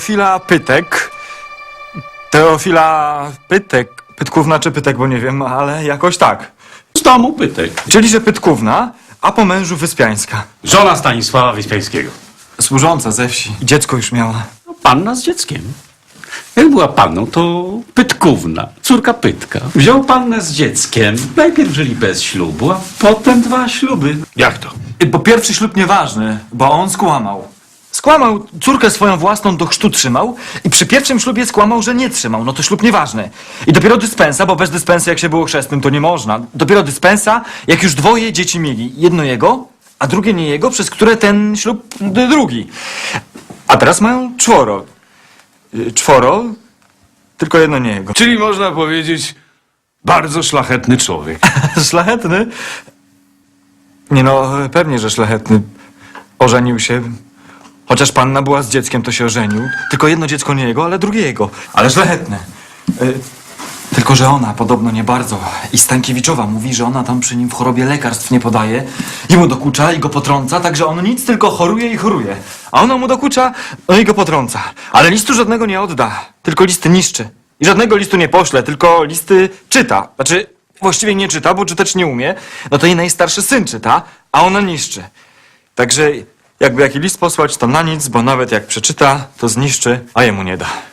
Teofila Pytek. Teofila Pytek. Pytkówna czy Pytek, bo nie wiem, ale jakoś tak. Z domu Pytek. Czyli, że Pytkówna, a po mężu Wyspiańska. Żona Stanisława Wyspiańskiego. Służąca ze wsi. I dziecko już miała. No, Panna z dzieckiem. Jak była panną, to Pytkówna, córka Pytka. Wziął pannę z dzieckiem. Najpierw żyli bez ślubu, a potem dwa śluby. Jak to? Bo pierwszy ślub nieważny, bo on skłamał. Skłamał, córkę swoją własną do chrztu trzymał i przy pierwszym ślubie skłamał, że nie trzymał. No to ślub nieważny. I dopiero dyspensa, bo bez dyspensy jak się było chrzestnym, to nie można. Dopiero dyspensa, jak już dwoje dzieci mieli. Jedno jego, a drugie nie jego, przez które ten ślub drugi. A teraz mają czworo. Y, Czworo, tylko jedno nie jego. Czyli można powiedzieć, bardzo szlachetny człowiek. Szlachetny? Nie no, pewnie, że szlachetny. Ożenił się. Chociaż panna była z dzieckiem, to się ożenił. Tylko jedno dziecko nie jego, ale drugie jego. Ale szlachetne. Y, tylko, że ona podobno nie bardzo. I Stankiewiczowa mówi, że ona tam przy nim w chorobie lekarstw nie podaje. I mu dokucza i go potrąca, także on nic, tylko choruje i choruje. A ona mu dokucza, no i go potrąca. Ale listu żadnego nie odda, tylko listy niszczy. I żadnego listu nie pośle, tylko listy czyta. Znaczy, właściwie nie czyta, bo czytać nie umie. No to jej najstarszy syn czyta, a ona niszczy. Także jakby jaki list posłać, to na nic, bo nawet jak przeczyta, to zniszczy, a jemu nie da.